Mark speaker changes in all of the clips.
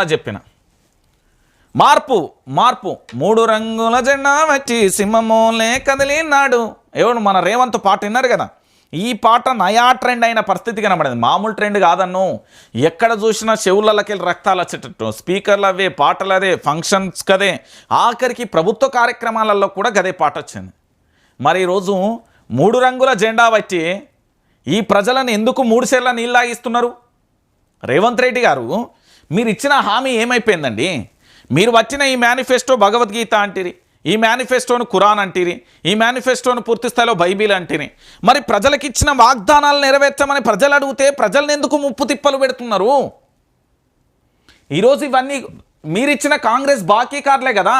Speaker 1: ఉదాహరణ చెప్పిన. మార్పు మార్పు. మూడు రంగుల జెండా వచ్చి సింహమోలే కదిలినాడు. ఎవడు మన రేవంత్ పాట విన్నారు కదా? ఈ పాట నయా ట్రెండ్ అయిన పరిస్థితి కనబడింది. మామూలు ట్రెండ్ కాదన్ను. ఎక్కడ చూసినా చెవులకి రక్తాలు వచ్చేటట్టు. స్పీకర్లు అవే పాటలు అదే ఫంక్షన్స్ కదే. ఆఖరికి ప్రభుత్వ కార్యక్రమాలలో కూడా గదే పాట వచ్చింది. మరి ఈరోజు మూడు రంగుల జెండా వచ్చి ఈ ప్రజలను ఎందుకు మూడు సేర్ల నీళ్ళాగిస్తున్నారు రేవంత్ రెడ్డి గారు మీరు ఇచ్చిన హామీ ఏమైపోయిందండి? మీరు వచ్చిన ఈ మేనిఫెస్టో భగవద్గీత అంటిరి ఈ మేనిఫెస్టోను ఖురాన్ అంటిరి ఈ మేనిఫెస్టోను పూర్తి స్థాయిలో బైబిల్ అంటిరి. మరి ప్రజలకు ఇచ్చిన వాగ్దానాలు నెరవేర్చమని ప్రజలు అడిగితే ప్రజలను ఎందుకు ముప్పు తిప్పలు పెడుతున్నారు? ఈరోజు ఇవన్నీ మీరిచ్చిన కాంగ్రెస్ బాకీ కార్డులే కదా.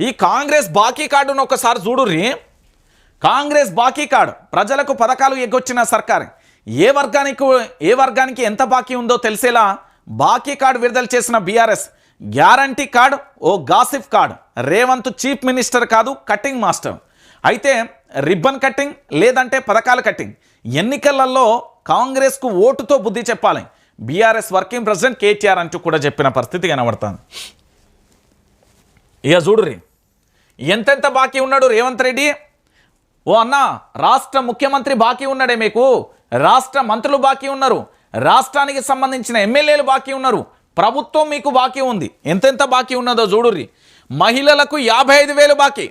Speaker 1: ఈ కాంగ్రెస్ బాకీ కార్డును ఒకసారి చూడుర్రి. కాంగ్రెస్ బాకీ కార్డు ప్రజలకు పథకాలు ఎగ్గొచ్చిన సర్కార్. ఏ వర్గానికి ఏ వర్గానికి ఎంత బాకీ ఉందో తెలిసేలా బాకీ కార్డు విడుదల చేసిన బీఆర్ఎస్. గ్యారంటీ కార్డు ఓ గాసిఫ్ కార్డు. రేవంత్ చీఫ్ మినిస్టర్ కాదు కటింగ్ మాస్టర్. అయితే రిబ్బన్ కటింగ్ లేదంటే పథకాల కటింగ్. ఎన్నికలలో కాంగ్రెస్కు ఓటుతో బుద్ధి చెప్పాలి. బీఆర్ఎస్ వర్కింగ్ ప్రెసిడెంట్ కేటీఆర్ అంటూ కూడా చెప్పిన పరిస్థితి కనబడుతుంది. ఇక చూడుర్రి. ఎంతెంత బాకీ ఉన్నాడు రేవంత్ రెడ్డి? ఓ అన్న రాష్ట్ర ముఖ్యమంత్రి బాకీ ఉన్నాడే మీకు. రాష్ట్ర మంత్రులు బాకీ ఉన్నారు. రాష్ట్రానికి సంబంధించిన ఎమ్మెల్యేలు బాకీ ఉన్నారు. ప్రభుత్వం మీకు బాకీ ఉంది. ఎంతెంత బాకీ ఉన్నదో చూడుర్రి. మహిళలకు యాభై ఐదు వేలు బాకీ.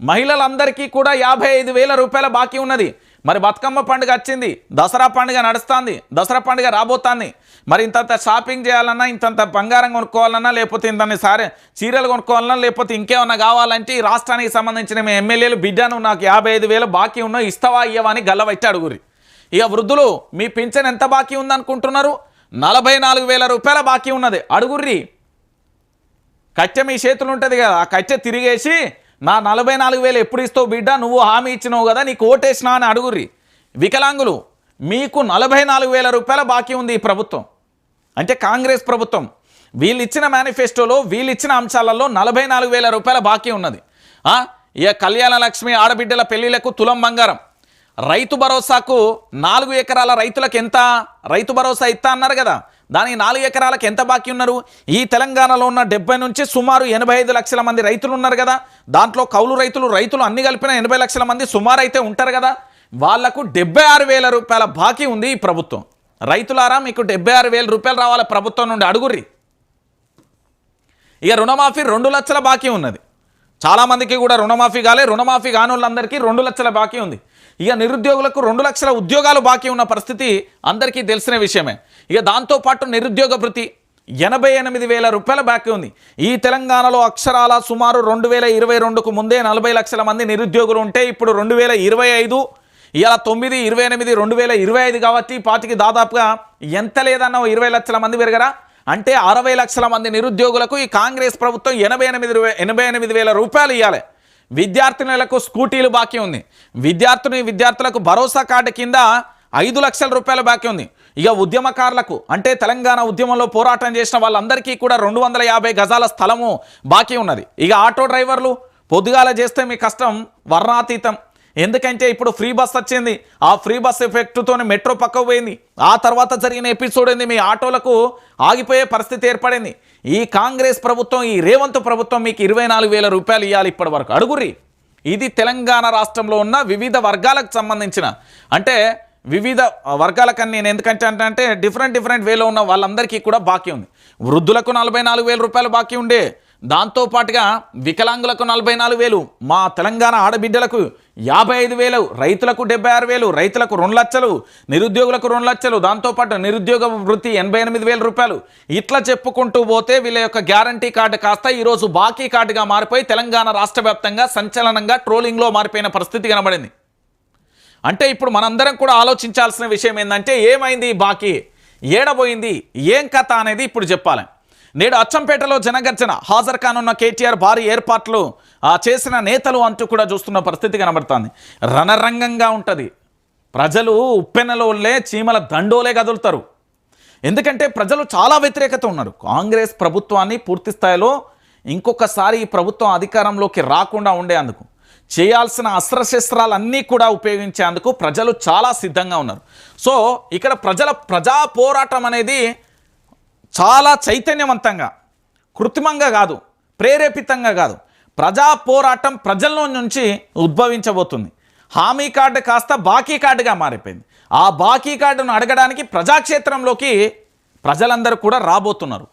Speaker 1: మహిళలందరికీ కూడా యాభై ఐదు వేల రూపాయల బాకీ ఉన్నది. మరి బతుకమ్మ పండుగ వచ్చింది. దసరా పండుగ నడుస్తుంది. దసరా పండుగ రాబోతుంది. మరి ఇంతంత షాపింగ్ చేయాలన్నా ఇంతంత బంగారం కొనుక్కోవాలన్నా లేకపోతే ఇంత సారే చీరలు కొనుక్కోవాలన్నా లేకపోతే ఇంకేమన్నా కావాలంటే ఈ రాష్ట్రానికి సంబంధించిన మీ ఎమ్మెల్యేలు బిడ్డను నాకు యాభై ఐదు వేలు బాకీ ఉన్నా ఇస్తావా ఇయ్యవా అని గల్లవట్టి అడుగురి ఇక వృద్ధులు మీ పింఛన్ ఎంత బాకీ ఉందనుకుంటున్నారు? నలభై నాలుగు వేల రూపాయల బాకీ ఉన్నది. అడుగుర్రి. కచ్చె మీ చేతులు ఉంటుంది కదా ఆ కట్టె తిరిగేసి నా నలభై నాలుగు వేలు ఎప్పుడు ఇస్తావు బిడ్డ? నువ్వు హామీ ఇచ్చినావు కదా నీకు ఓటేసినా అని అడుగుర్రి. వికలాంగులు మీకు నలభై నాలుగు వేల రూపాయల బాకీ ఉంది ఈ ప్రభుత్వం. అంటే కాంగ్రెస్ ప్రభుత్వం. వీళ్ళు ఇచ్చిన మేనిఫెస్టోలో వీళ్ళు ఇచ్చిన అంశాలలో నలభై నాలుగు వేల రూపాయల బాకీ ఉన్నది. ఇక కళ్యాణ లక్ష్మి ఆడబిడ్డల పెళ్ళిలకు తులం బంగారం. రైతు భరోసాకు నాలుగు ఎకరాల రైతులకు ఎంత? రైతు భరోసా ఇస్తా అన్నారు కదా. దానికి నాలుగు ఎకరాలకు ఎంత బాకీ ఉన్నారు? ఈ తెలంగాణలో ఉన్న డెబ్బై నుంచి సుమారు ఎనభై ఐదు లక్షల మంది రైతులు ఉన్నారు కదా. దాంట్లో కౌలు రైతులు రైతులు అన్ని కలిపిన ఎనభై లక్షల మంది సుమారు అయితే ఉంటారు కదా. వాళ్ళకు డెబ్బై ఆరు వేల రూపాయల బాకీ ఉంది ఈ ప్రభుత్వం. రైతులారా మీకు డెబ్బై ఆరు వేల రూపాయలు రావాలి ప్రభుత్వం నుండి. అడుగుర్రి. ఇక రుణమాఫీ రెండు లక్షల బాకీ ఉన్నది. చాలామందికి కూడా రుణమాఫీ కాలే రుణమాఫీ కాని వాళ్ళందరికీ రెండు లక్షల బాకీ ఉంది. ఇక నిరుద్యోగులకు రెండు లక్షల ఉద్యోగాలు బాకీ ఉన్న పరిస్థితి అందరికీ తెలిసిన విషయమే. ఇక దాంతోపాటు నిరుద్యోగ భృతి ఎనభై ఎనిమిది వేల రూపాయల బాకీ ఉంది. ఈ తెలంగాణలో అక్షరాల సుమారు రెండు వేల ఇరవై రెండుకు ముందే నలభై లక్షల మంది నిరుద్యోగులు ఉంటే ఇప్పుడు రెండు వేల ఇరవై ఐదు ఇలా తొమ్మిది ఇరవై ఎనిమిది రెండు వేల ఇరవై ఐదు కాబట్టి పాటికి దాదాపుగా ఎంత లేదన్న ఇరవై లక్షల మంది పెరగరా? అంటే అరవై లక్షల మంది నిరుద్యోగులకు ఈ కాంగ్రెస్ ప్రభుత్వం ఎనభై ఎనిమిది ఎనభై ఎనిమిది వేల రూపాయలు ఇవ్వాలి విద్యార్థినులకు స్కూటీలు బాకీ ఉంది. విద్యార్థిని విద్యార్థులకు భరోసా కార్డు కింద ఐదు లక్షల రూపాయల బాకీ ఉంది. ఇక ఉద్యమకారులకు అంటే తెలంగాణ ఉద్యమంలో పోరాటం చేసిన వాళ్ళందరికీ కూడా రెండు వందల యాభై గజాల స్థలము బాకీ ఉన్నది. ఇక ఆటో డ్రైవర్లు పొద్దుగాల చేస్తే మీ కష్టం వర్ణాతీతం. ఎందుకంటే ఇప్పుడు ఫ్రీ బస్ వచ్చింది. ఆ ఫ్రీ బస్ ఎఫెక్ట్తోనే మెట్రో పక్కకు పోయింది. ఆ తర్వాత జరిగిన ఎపిసోడ్ ఏంది? మీ ఆటోలకు ఆగిపోయే పరిస్థితి ఏర్పడింది. ఈ కాంగ్రెస్ ప్రభుత్వం ఈ రేవంత్ ప్రభుత్వం మీకు ఇరవై నాలుగు వేల రూపాయలు ఇవ్వాలి ఇప్పటి వరకు. అడుగురి ఇది తెలంగాణ రాష్ట్రంలో ఉన్న వివిధ వర్గాలకు సంబంధించిన. అంటే వివిధ వర్గాలకని నేను ఎందుకంటే అంటే అంటే డిఫరెంట్ డిఫరెంట్ వేలో ఉన్న వాళ్ళందరికీ కూడా బాకీ ఉంది. వృద్ధులకు నలభై నాలుగు రూపాయలు బాకీ ఉండే. దాంతోపాటుగా వికలాంగులకు నలభై నాలుగు వేలు మా తెలంగాణ ఆడబిడ్డలకు యాభై ఐదు వేలు రైతులకు డెబ్బై ఆరు వేలు రైతులకు రెండు లక్షలు నిరుద్యోగులకు రెండు లక్షలు దాంతోపాటు నిరుద్యోగ వృత్తి ఎనభై ఎనిమిది వేల రూపాయలు. ఇట్లా చెప్పుకుంటూ పోతే వీళ్ళ యొక్క గ్యారంటీ కార్డు కాస్త ఈరోజు బాకీ కార్డుగా మారిపోయి తెలంగాణ రాష్ట్ర వ్యాప్తంగా సంచలనంగా ట్రోలింగ్లో మారిపోయిన పరిస్థితి కనబడింది. అంటే ఇప్పుడు మనందరం కూడా ఆలోచించాల్సిన విషయం ఏంటంటే ఏమైంది బాకీ? ఏడబోయింది? ఏం కథ అనేది ఇప్పుడు చెప్పాలి. నేడు అచ్చంపేటలో జనగర్జన. హాజరు కానున్న కేటీఆర్ భారీ ఏర్పాట్లు ఆ చేసిన నేతలు అంటూ కూడా చూస్తున్న పరిస్థితి కనబడుతుంది. రణరంగంగా ఉంటుంది. ప్రజలు ఉప్పెనలో చీమల దండోలే కదులుతారు. ఎందుకంటే ప్రజలు చాలా వ్యతిరేకత ఉన్నారు. కాంగ్రెస్ ప్రభుత్వాన్ని పూర్తి స్థాయిలో ఇంకొకసారి ఈ ప్రభుత్వం అధికారంలోకి రాకుండా ఉండేందుకు చేయాల్సిన అస్త్రశస్త్రాలన్నీ కూడా ఉపయోగించేందుకు ప్రజలు చాలా సిద్ధంగా ఉన్నారు. సో ఇక్కడ ప్రజల ప్రజా పోరాటం అనేది చాలా చైతన్యవంతంగా కృత్రిమంగా కాదు ప్రేరేపితంగా కాదు ప్రజా పోరాటం ప్రజల్లో నుంచి ఉద్భవించబోతుంది. హామీ కార్డు కాస్త బాకీ కార్డుగా మారిపోయింది. ఆ బాకీ కార్డును అడగడానికి ప్రజాక్షేత్రంలోకి ప్రజలందరూ కూడా రాబోతున్నారు.